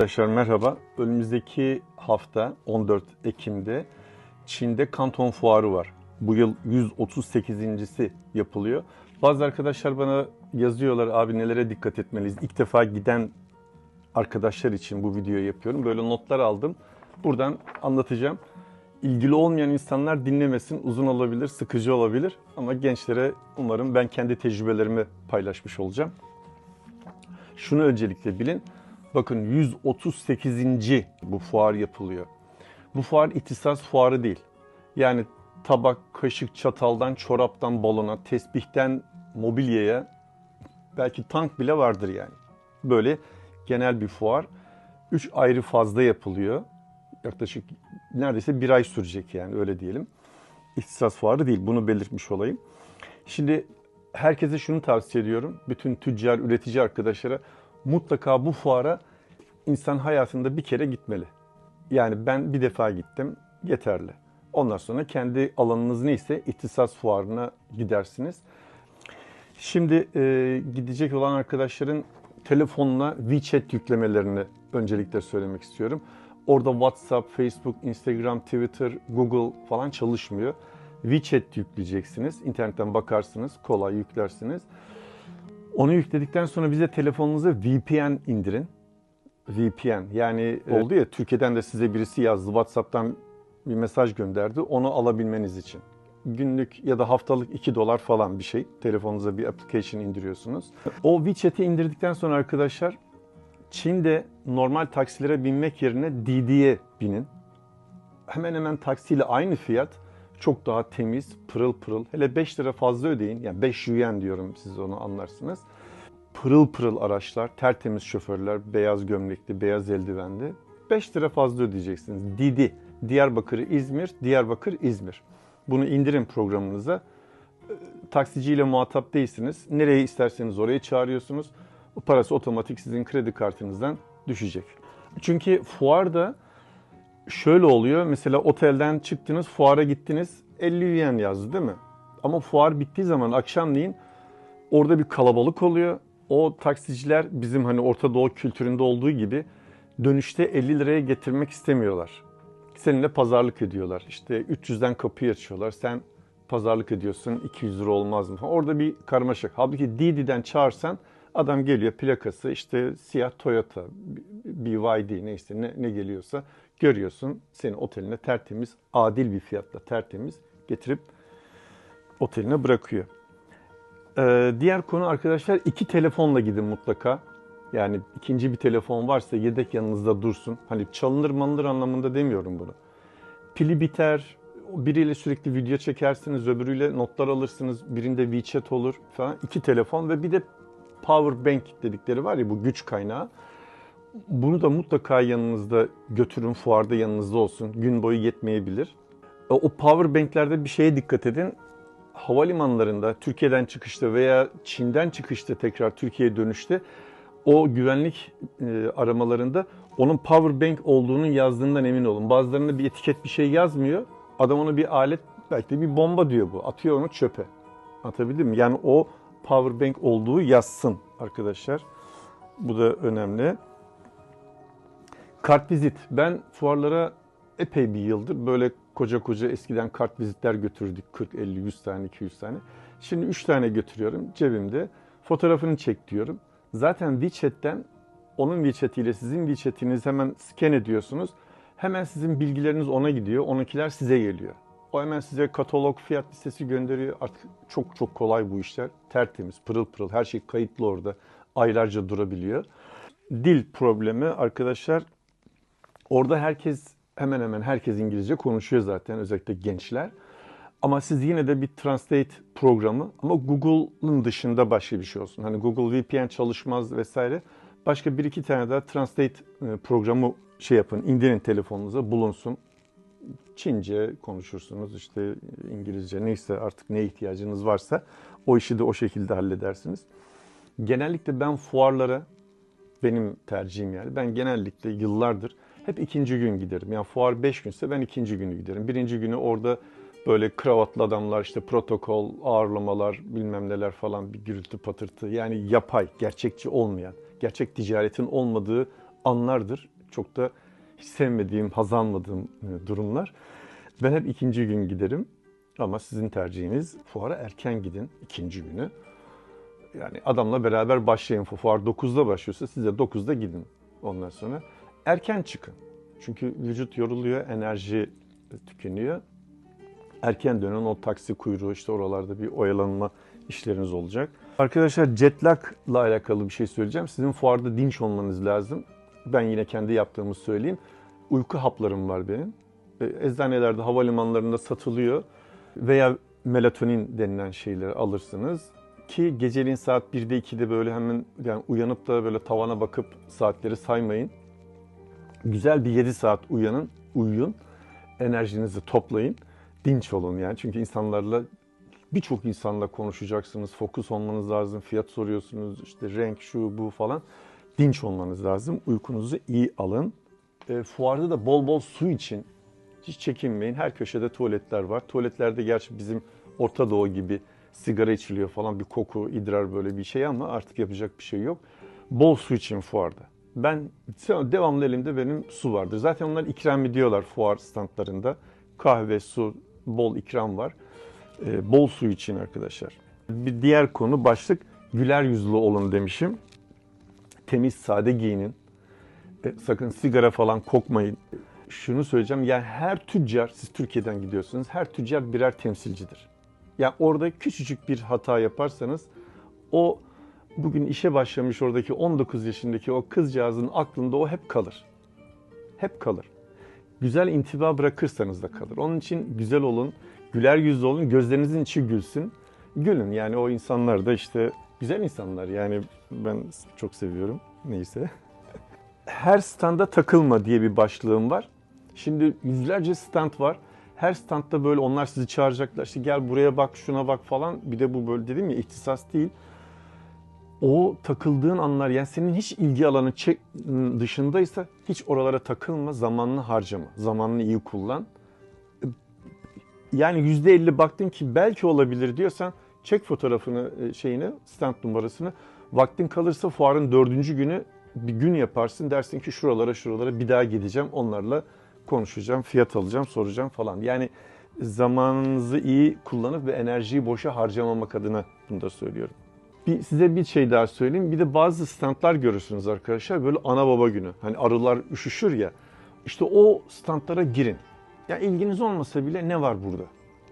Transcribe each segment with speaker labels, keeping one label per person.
Speaker 1: Arkadaşlar merhaba. Önümüzdeki hafta 14 Ekim'de Çin'de Kanton Fuarı var. Bu yıl 138.si yapılıyor. Bazı arkadaşlar bana yazıyorlar abi nelere dikkat etmeliyiz. İlk defa giden arkadaşlar için bu videoyu yapıyorum. Böyle notlar aldım. Buradan anlatacağım. İlgili olmayan insanlar dinlemesin. Uzun olabilir, sıkıcı olabilir. Ama gençlere umarım ben kendi tecrübelerimi paylaşmış olacağım. Şunu öncelikle bilin. Bakın 138. bu fuar yapılıyor. Bu fuar ihtisas fuarı değil. Yani tabak, kaşık, çataldan, çoraptan balona, tesbihten mobilyaya belki tank bile vardır yani. Böyle genel bir fuar. 3 ayrı fazda yapılıyor. Yaklaşık neredeyse bir ay sürecek yani öyle diyelim. İhtisas fuarı değil bunu belirtmiş olayım. Şimdi herkese şunu tavsiye ediyorum. Bütün tüccar, üretici arkadaşlara mutlaka bu fuara insan hayatında bir kere gitmeli. Yani ben bir defa gittim yeterli. Ondan sonra kendi alanınız neyse ihtisas fuarına gidersiniz. Şimdi e, gidecek olan arkadaşların telefonuna WeChat yüklemelerini öncelikle söylemek istiyorum. Orada WhatsApp, Facebook, Instagram, Twitter, Google falan çalışmıyor. WeChat yükleyeceksiniz. İnternetten bakarsınız, kolay yüklersiniz. Onu yükledikten sonra bize telefonunuza VPN indirin. VPN yani e, oldu ya Türkiye'den de size birisi yazdı WhatsApp'tan bir mesaj gönderdi onu alabilmeniz için. Günlük ya da haftalık 2 dolar falan bir şey. Telefonunuza bir application indiriyorsunuz. O WeChat'i indirdikten sonra arkadaşlar Çin'de normal taksilere binmek yerine DiDi'ye binin. Hemen hemen taksiyle aynı fiyat. Çok daha temiz, pırıl pırıl. Hele 5 lira fazla ödeyin. Yani 5 yuan diyorum siz onu anlarsınız. Pırıl pırıl araçlar, tertemiz şoförler, beyaz gömlekli, beyaz eldivenli. 5 lira fazla ödeyeceksiniz. Didi, Diyarbakır, İzmir, Diyarbakır, İzmir. Bunu indirin programınıza. Taksiciyle muhatap değilsiniz. Nereye isterseniz oraya çağırıyorsunuz. O parası otomatik sizin kredi kartınızdan düşecek. Çünkü fuarda şöyle oluyor. Mesela otelden çıktınız, fuara gittiniz. 50 yuan yazdı değil mi? Ama fuar bittiği zaman akşamleyin orada bir kalabalık oluyor. O taksiciler bizim hani Orta Doğu kültüründe olduğu gibi dönüşte 50 liraya getirmek istemiyorlar. Seninle pazarlık ediyorlar. İşte 300'den kapıyı açıyorlar. Sen pazarlık ediyorsun 200 lira olmaz mı? Orada bir karmaşık. Halbuki Didi'den çağırsan adam geliyor plakası işte siyah Toyota, BYD neyse ne, ne geliyorsa görüyorsun. Seni oteline tertemiz, adil bir fiyatla tertemiz getirip oteline bırakıyor. Ee, diğer konu arkadaşlar iki telefonla gidin mutlaka. Yani ikinci bir telefon varsa yedek yanınızda dursun. Hani çalınır malınır anlamında demiyorum bunu. Pili biter, biriyle sürekli video çekersiniz, öbürüyle notlar alırsınız, birinde WeChat olur falan. İki telefon ve bir de power bank dedikleri var ya bu güç kaynağı. Bunu da mutlaka yanınızda götürün, fuarda yanınızda olsun. Gün boyu yetmeyebilir. E, O power banklerde bir şeye dikkat edin. Havalimanlarında, Türkiye'den çıkışta veya Çin'den çıkışta tekrar Türkiye'ye dönüşte o güvenlik e, aramalarında onun power bank olduğunun yazdığından emin olun. Bazılarında bir etiket bir şey yazmıyor. Adam onu bir alet belki de bir bomba diyor bu. Atıyor onu çöpe. Anlatabildim mi? Yani o power bank olduğu yazsın arkadaşlar. Bu da önemli. Kart vizit. Ben fuarlara epey bir yıldır böyle koca koca eskiden kart vizitler götürdük. 40, 50, 100 tane, 200 tane. Şimdi 3 tane götürüyorum cebimde. Fotoğrafını çek diyorum. Zaten WeChat'ten onun WeChat ile sizin WeChat'inizi hemen scan ediyorsunuz. Hemen sizin bilgileriniz ona gidiyor. Onunkiler size geliyor. O hemen size katalog, fiyat listesi gönderiyor. Artık çok çok kolay bu işler. Tertemiz, pırıl pırıl. Her şey kayıtlı orada. Aylarca durabiliyor. Dil problemi arkadaşlar. Orada herkes hemen hemen herkes İngilizce konuşuyor zaten özellikle gençler. Ama siz yine de bir Translate programı ama Google'ın dışında başka bir şey olsun. Hani Google VPN çalışmaz vesaire. Başka bir iki tane daha Translate e, programı şey yapın, indirin telefonunuza bulunsun. Çince konuşursunuz işte İngilizce neyse artık ne ihtiyacınız varsa o işi de o şekilde halledersiniz. Genellikle ben fuarlara benim tercihim yani. Ben genellikle yıllardır hep ikinci gün giderim. Yani fuar 5 günse ben ikinci günü giderim. Birinci günü orada böyle kravatlı adamlar işte protokol, ağırlamalar bilmem neler falan bir gürültü patırtı. Yani yapay, gerçekçi olmayan, gerçek ticaretin olmadığı anlardır. Çok da hiç sevmediğim, haz almadığım e, durumlar. Ben hep ikinci gün giderim. Ama sizin tercihiniz fuara erken gidin ikinci günü. Yani adamla beraber başlayın. Fuar 9'da başlıyorsa siz de 9'da gidin ondan sonra. Erken çıkın. Çünkü vücut yoruluyor, enerji tükeniyor. Erken dönün o taksi kuyruğu işte oralarda bir oyalanma işleriniz olacak. Arkadaşlar jet lag'la alakalı bir şey söyleyeceğim. Sizin fuarda dinç olmanız lazım. Ben yine kendi yaptığımı söyleyeyim. Uyku haplarım var benim. E, Eczanelerde, havalimanlarında satılıyor. Veya melatonin denilen şeyleri alırsınız. Ki geceliğin saat 1'de 2'de böyle hemen yani uyanıp da böyle tavana bakıp saatleri saymayın. Güzel bir 7 saat uyanın, uyuyun. Enerjinizi toplayın. Dinç olun yani. Çünkü insanlarla birçok insanla konuşacaksınız. Fokus olmanız lazım. Fiyat soruyorsunuz. işte renk şu bu falan. Dinç olmanız lazım. Uykunuzu iyi alın. E, fuarda da bol bol su için hiç çekinmeyin. Her köşede tuvaletler var. Tuvaletlerde gerçi bizim Orta Doğu gibi sigara içiliyor falan bir koku, idrar böyle bir şey ama artık yapacak bir şey yok. Bol su için fuarda. Ben devamlı elimde benim su vardır. Zaten onlar ikram ediyorlar fuar standlarında. Kahve, su, bol ikram var. Ee, bol su için arkadaşlar. Bir diğer konu başlık güler yüzlü olun demişim. Temiz, sade giyinin. E, sakın sigara falan kokmayın. Şunu söyleyeceğim. Yani her tüccar, siz Türkiye'den gidiyorsunuz, her tüccar birer temsilcidir. Yani orada küçücük bir hata yaparsanız o bugün işe başlamış oradaki 19 yaşındaki o kızcağızın aklında o hep kalır. Hep kalır. Güzel intiba bırakırsanız da kalır. Onun için güzel olun, güler yüzlü olun, gözlerinizin içi gülsün. Gülün yani o insanlar da işte güzel insanlar yani ben çok seviyorum neyse. Her standa takılma diye bir başlığım var. Şimdi yüzlerce stand var. Her standta böyle onlar sizi çağıracaklar. İşte gel buraya bak, şuna bak falan. Bir de bu böyle dedim ya ihtisas değil. O takıldığın anlar yani senin hiç ilgi alanı dışındaysa hiç oralara takılma, zamanını harcama. Zamanını iyi kullan. Yani %50 baktın ki belki olabilir diyorsan çek fotoğrafını şeyini, stand numarasını. Vaktin kalırsa fuarın dördüncü günü bir gün yaparsın. Dersin ki şuralara şuralara bir daha gideceğim. Onlarla konuşacağım, fiyat alacağım, soracağım falan. Yani zamanınızı iyi kullanıp ve enerjiyi boşa harcamamak adına bunu da söylüyorum. Bir, size bir şey daha söyleyeyim. Bir de bazı standlar görürsünüz arkadaşlar. Böyle ana baba günü. Hani arılar üşüşür ya. İşte o standlara girin. Ya ilginiz olmasa bile ne var burada?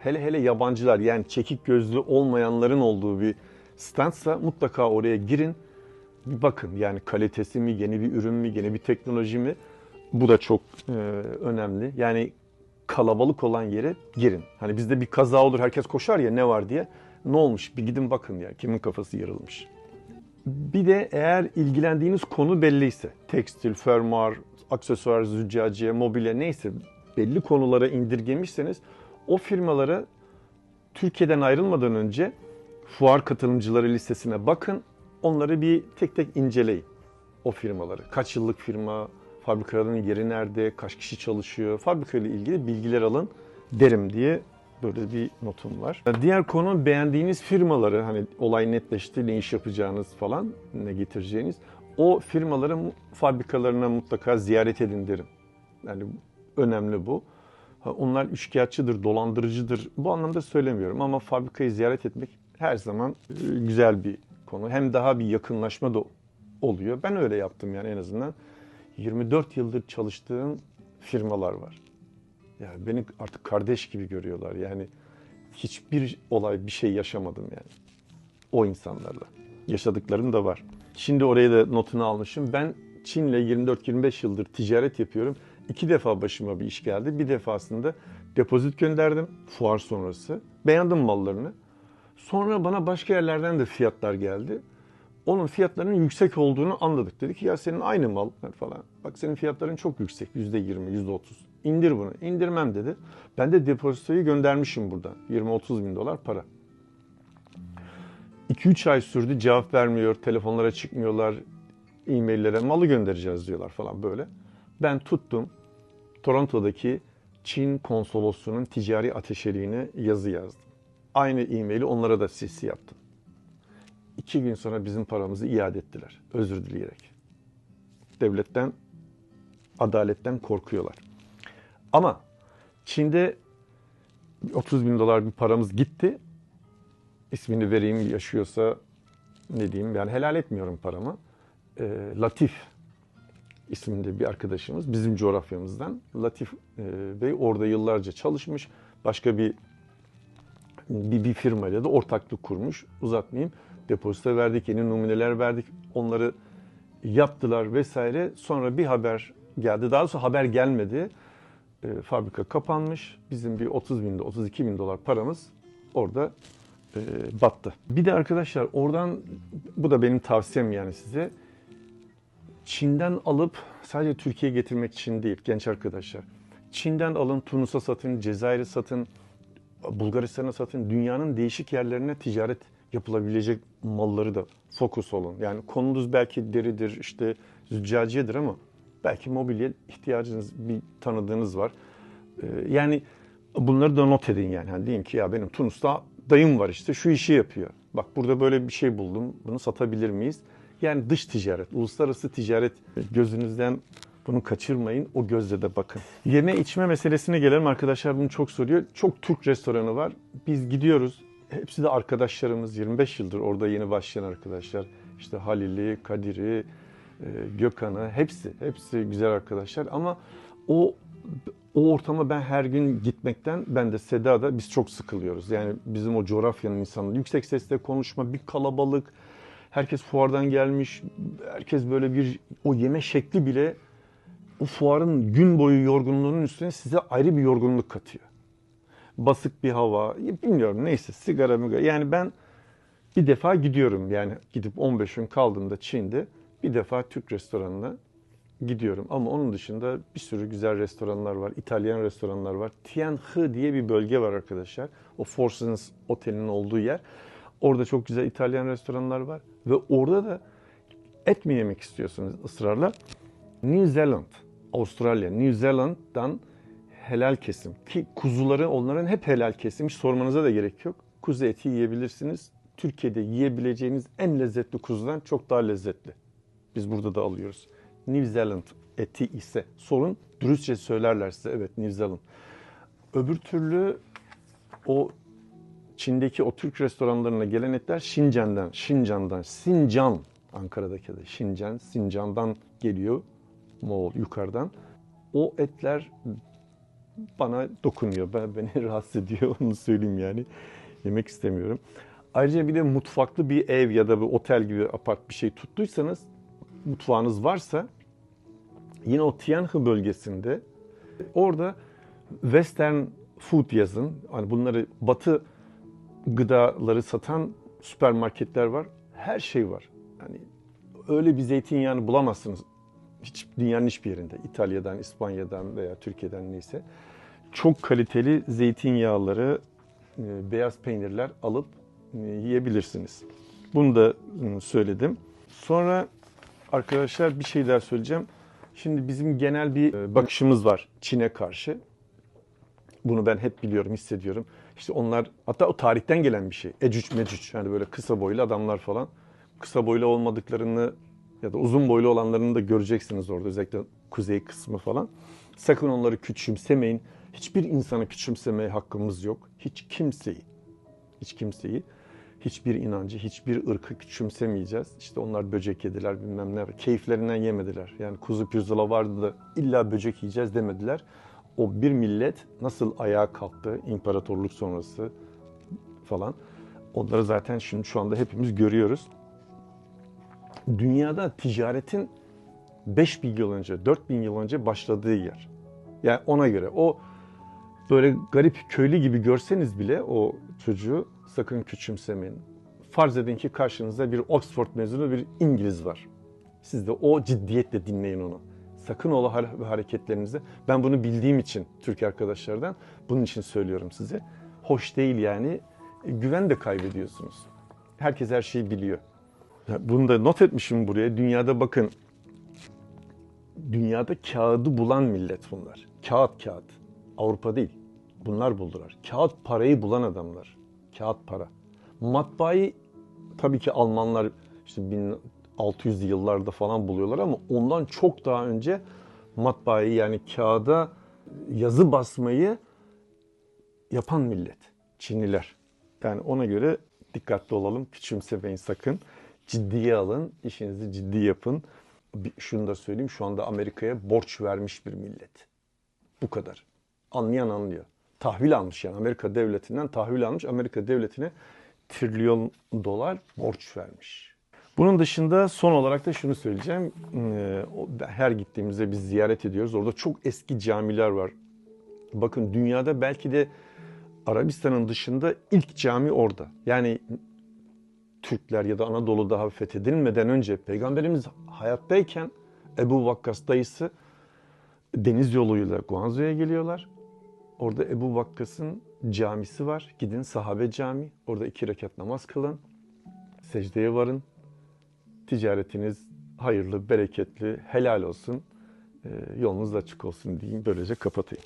Speaker 1: Hele hele yabancılar yani çekik gözlü olmayanların olduğu bir standsa mutlaka oraya girin. Bir bakın yani kalitesi mi, yeni bir ürün mü, yeni bir teknoloji mi? Bu da çok e, önemli. Yani kalabalık olan yere girin. Hani bizde bir kaza olur herkes koşar ya ne var diye. Ne olmuş bir gidin bakın ya kimin kafası yarılmış. Bir de eğer ilgilendiğiniz konu belliyse tekstil, fermuar, aksesuar, züccaciye, mobilya neyse belli konulara indirgemişseniz o firmalara Türkiye'den ayrılmadan önce fuar katılımcıları listesine bakın. Onları bir tek tek inceleyin. O firmaları. Kaç yıllık firma, fabrikaların yeri nerede, kaç kişi çalışıyor, fabrikayla ilgili bilgiler alın derim diye böyle bir notum var. Diğer konu beğendiğiniz firmaları hani olay netleşti ne iş yapacağınız falan ne getireceğiniz o firmaların fabrikalarına mutlaka ziyaret edin derim. Yani önemli bu. Onlar üçkağıtçıdır, dolandırıcıdır. Bu anlamda söylemiyorum ama fabrikayı ziyaret etmek her zaman e, güzel bir konu. Hem daha bir yakınlaşma da oluyor. Ben öyle yaptım yani en azından. 24 yıldır çalıştığım firmalar var. Yani beni artık kardeş gibi görüyorlar. Yani hiçbir olay, bir şey yaşamadım yani. O insanlarla. Yaşadıklarım da var. Şimdi oraya da notunu almışım. Ben Çin'le 24-25 yıldır ticaret yapıyorum. İki defa başıma bir iş geldi. Bir defasında depozit gönderdim fuar sonrası. Beğendim mallarını. Sonra bana başka yerlerden de fiyatlar geldi onun fiyatlarının yüksek olduğunu anladık. Dedik ki ya senin aynı mal falan. Bak senin fiyatların çok yüksek. Yüzde yirmi, yüzde otuz. İndir bunu. İndirmem dedi. Ben de depozitoyu göndermişim buradan. 20-30 bin dolar para. 2-3 ay sürdü cevap vermiyor, telefonlara çıkmıyorlar, e-maillere malı göndereceğiz diyorlar falan böyle. Ben tuttum Toronto'daki Çin konsolosluğunun ticari ateşeliğine yazı yazdım. Aynı e-maili onlara da CC yaptım. İki gün sonra bizim paramızı iade ettiler. Özür dileyerek. devletten, adaletten korkuyorlar. Ama Çin'de 30 bin dolar bir paramız gitti. İsmini vereyim yaşıyorsa ne diyeyim yani helal etmiyorum paramı. Ee, Latif isminde bir arkadaşımız bizim coğrafyamızdan. Latif e, Bey orada yıllarca çalışmış. Başka bir bir, bir firmayla da ortaklık kurmuş. Uzatmayayım. Depozito verdik, yeni numuneler verdik. Onları yaptılar vesaire. Sonra bir haber geldi. Daha sonra haber gelmedi. E, fabrika kapanmış. Bizim bir 30 bin, 32 bin dolar paramız orada e, battı. Bir de arkadaşlar oradan, bu da benim tavsiyem yani size. Çin'den alıp sadece Türkiye'ye getirmek için değil genç arkadaşlar. Çin'den alın, Tunus'a satın, Cezayir'e satın, Bulgaristan'a satın. Dünyanın değişik yerlerine ticaret yapılabilecek malları da fokus olun. Yani konunuz belki deridir, işte züccaciyedir ama belki mobilya ihtiyacınız, bir tanıdığınız var. Ee, yani bunları da not edin yani. yani. Deyin ki ya benim Tunus'ta dayım var işte şu işi yapıyor. Bak burada böyle bir şey buldum, bunu satabilir miyiz? Yani dış ticaret, uluslararası ticaret gözünüzden bunu kaçırmayın. O gözle de bakın. Yeme içme meselesine gelelim. Arkadaşlar bunu çok soruyor. Çok Türk restoranı var. Biz gidiyoruz. Hepsi de arkadaşlarımız. 25 yıldır orada yeni başlayan arkadaşlar. İşte Halil'i, Kadir'i, Gökhan'ı hepsi. Hepsi güzel arkadaşlar. Ama o o ortama ben her gün gitmekten ben de Seda'da biz çok sıkılıyoruz. Yani bizim o coğrafyanın insanları yüksek sesle konuşma, bir kalabalık. Herkes fuardan gelmiş. Herkes böyle bir o yeme şekli bile o fuarın gün boyu yorgunluğunun üstüne size ayrı bir yorgunluk katıyor. Basık bir hava, bilmiyorum neyse sigara mı yani ben bir defa gidiyorum yani gidip 15 gün kaldığımda Çin'de bir defa Türk restoranına gidiyorum. Ama onun dışında bir sürü güzel restoranlar var. İtalyan restoranlar var. Tianhe diye bir bölge var arkadaşlar. O Four Seasons otelinin olduğu yer. Orada çok güzel İtalyan restoranlar var. Ve orada da et mi yemek istiyorsunuz ısrarla? New Zealand, Avustralya, New Zealand'dan helal kesim. Ki kuzuları onların hep helal kesim. Hiç sormanıza da gerek yok. Kuzu eti yiyebilirsiniz. Türkiye'de yiyebileceğiniz en lezzetli kuzudan çok daha lezzetli. Biz burada da alıyoruz. New Zealand eti ise sorun dürüstçe söylerler size evet New Zealand. Öbür türlü o Çin'deki o Türk restoranlarına gelen etler Şincan'dan, Şincan'dan, Sincan Ankara'daki de Şincan, Sincan'dan geliyor Moğol yukarıdan. O etler bana dokunuyor. Ben, beni rahatsız ediyor onu söyleyeyim yani. Yemek istemiyorum. Ayrıca bir de mutfaklı bir ev ya da bir otel gibi apart bir şey tuttuysanız mutfağınız varsa yine o Tianhe bölgesinde orada Western Food yazın. Hani bunları batı gıdaları satan süpermarketler var. Her şey var. Yani öyle bir zeytinyağını bulamazsınız hiç dünyanın hiçbir yerinde. İtalya'dan, İspanya'dan veya Türkiye'den neyse. Çok kaliteli zeytinyağları, e, beyaz peynirler alıp e, yiyebilirsiniz. Bunu da e, söyledim. Sonra arkadaşlar bir şey daha söyleyeceğim. Şimdi bizim genel bir bakışımız var Çin'e karşı. Bunu ben hep biliyorum, hissediyorum. İşte onlar hatta o tarihten gelen bir şey. Ecüc mecüc yani böyle kısa boylu adamlar falan. Kısa boylu olmadıklarını ya da uzun boylu olanlarını da göreceksiniz orada özellikle kuzey kısmı falan. Sakın onları küçümsemeyin. Hiçbir insanı küçümsemeye hakkımız yok. Hiç kimseyi, hiç kimseyi, hiçbir inancı, hiçbir ırkı küçümsemeyeceğiz. İşte onlar böcek yediler bilmem ne. Keyiflerinden yemediler. Yani kuzu pirzola vardı da illa böcek yiyeceğiz demediler. O bir millet nasıl ayağa kalktı imparatorluk sonrası falan. Onları zaten şimdi şu anda hepimiz görüyoruz dünyada ticaretin 5000 yıl önce, 4000 yıl önce başladığı yer. Yani ona göre o böyle garip köylü gibi görseniz bile o çocuğu sakın küçümsemeyin. Farz edin ki karşınızda bir Oxford mezunu bir İngiliz var. Siz de o ciddiyetle dinleyin onu. Sakın o hareketlerinizi, ben bunu bildiğim için Türk arkadaşlardan bunun için söylüyorum size. Hoş değil yani. Güven de kaybediyorsunuz. Herkes her şeyi biliyor. Bunu da not etmişim buraya. Dünyada bakın dünyada kağıdı bulan millet bunlar. Kağıt kağıt. Avrupa değil. Bunlar buldular. Kağıt parayı bulan adamlar. Kağıt para. Matbaayı tabii ki Almanlar işte 600 yıllarda falan buluyorlar ama ondan çok daha önce matbaayı yani kağıda yazı basmayı yapan millet. Çinliler. Yani ona göre dikkatli olalım. Küçümsemeyin sakın. Ciddiye alın. işinizi ciddi yapın. Şunu da söyleyeyim. Şu anda Amerika'ya borç vermiş bir millet. Bu kadar. Anlayan anlıyor. Tahvil almış yani. Amerika devletinden tahvil almış. Amerika devletine trilyon dolar borç vermiş. Bunun dışında son olarak da şunu söyleyeceğim. Ee, Her gittiğimizde biz ziyaret ediyoruz. Orada çok eski camiler var. Bakın dünyada belki de Arabistan'ın dışında ilk cami orada. Yani Türkler ya da Anadolu daha fethedilmeden önce Peygamberimiz hayattayken Ebu Vakkas dayısı deniz yoluyla Guangzhou'ya geliyorlar. Orada Ebu Vakkas'ın camisi var. Gidin sahabe cami. Orada iki rekat namaz kılın. Secdeye varın. Ticaretiniz hayırlı, bereketli, helal olsun. Ee, yolunuz açık olsun diyeyim. Böylece kapatayım.